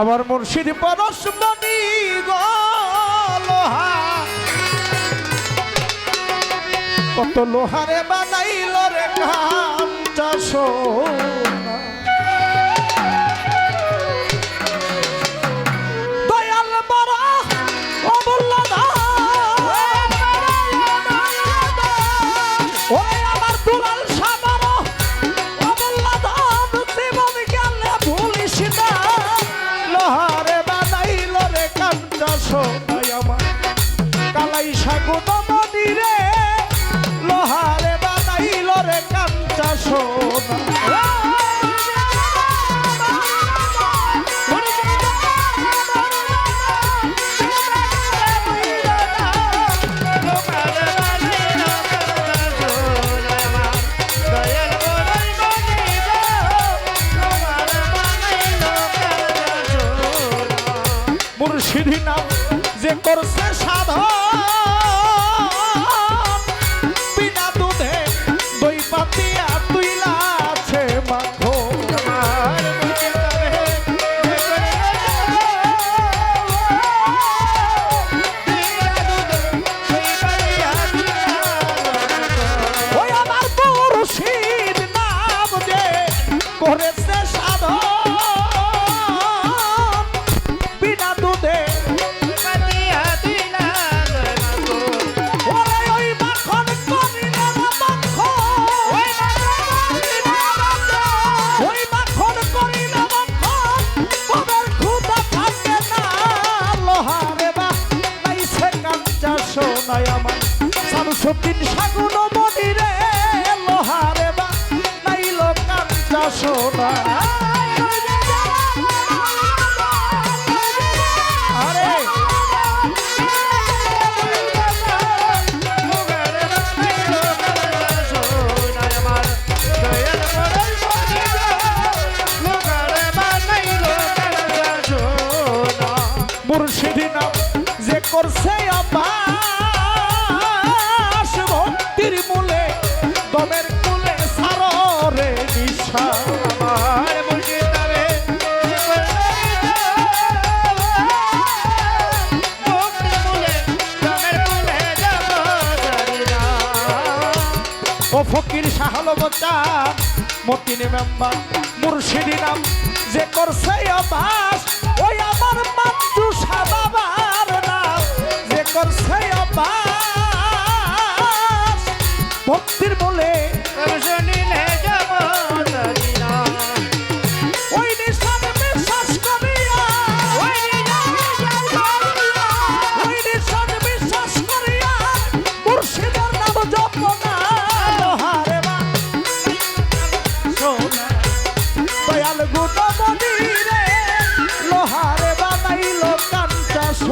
আমার মুর্শিদ পরশমণি লোহা। কত লোহারে বানাইল রে কাম সোনা মনি রে লোহারে বানাইল রে কামটা সোনা। মুর্শিদি নাম যে করছে সাধন সারস্বতীন সাগুন মনিরে লোহারে বা নাইল কাঞ্চা সোনা আরে মতিনি মেম্বার, মুর্শিদি নাম। যে করছে অবাস, ওই আমার মাতৃ বাবার নাম। যে করছে অবাস ভক্তির বলে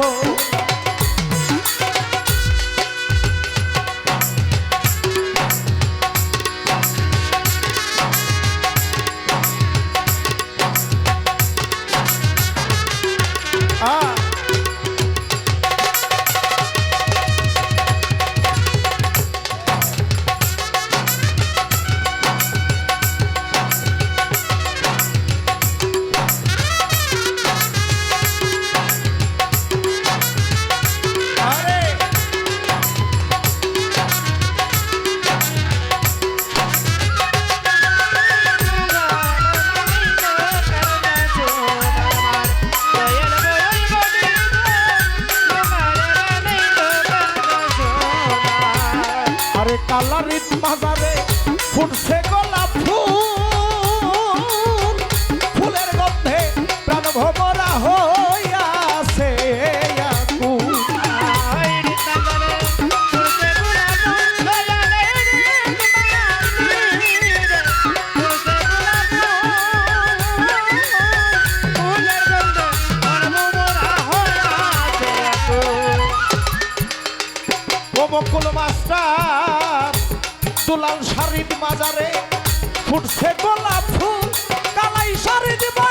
কাঞ্চা কালারিত বাজারে ফুটছে গোলাপ ফুল। ফুলের গন্ধে প্রাণ ভমরা হইয়াছে মাস্টার দুলাল শাড়ির মাজারে ফুটছে গোলাপ ফুল কালাই শাড়ির বাজারে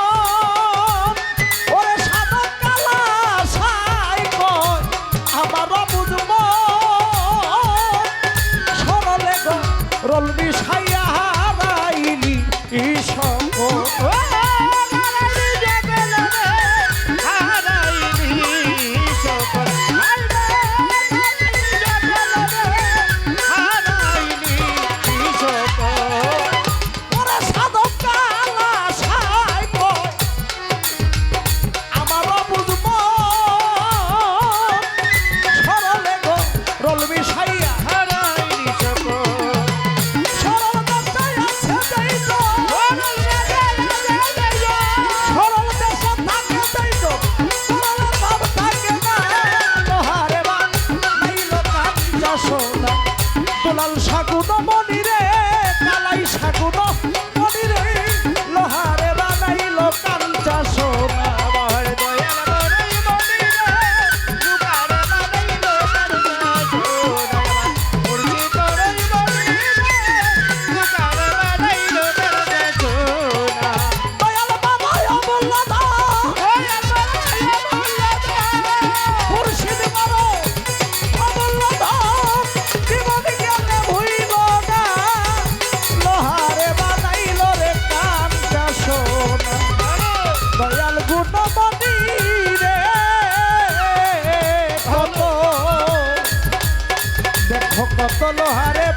লাল সাগুন মনিরে কালাই সাগুন কত লোহারে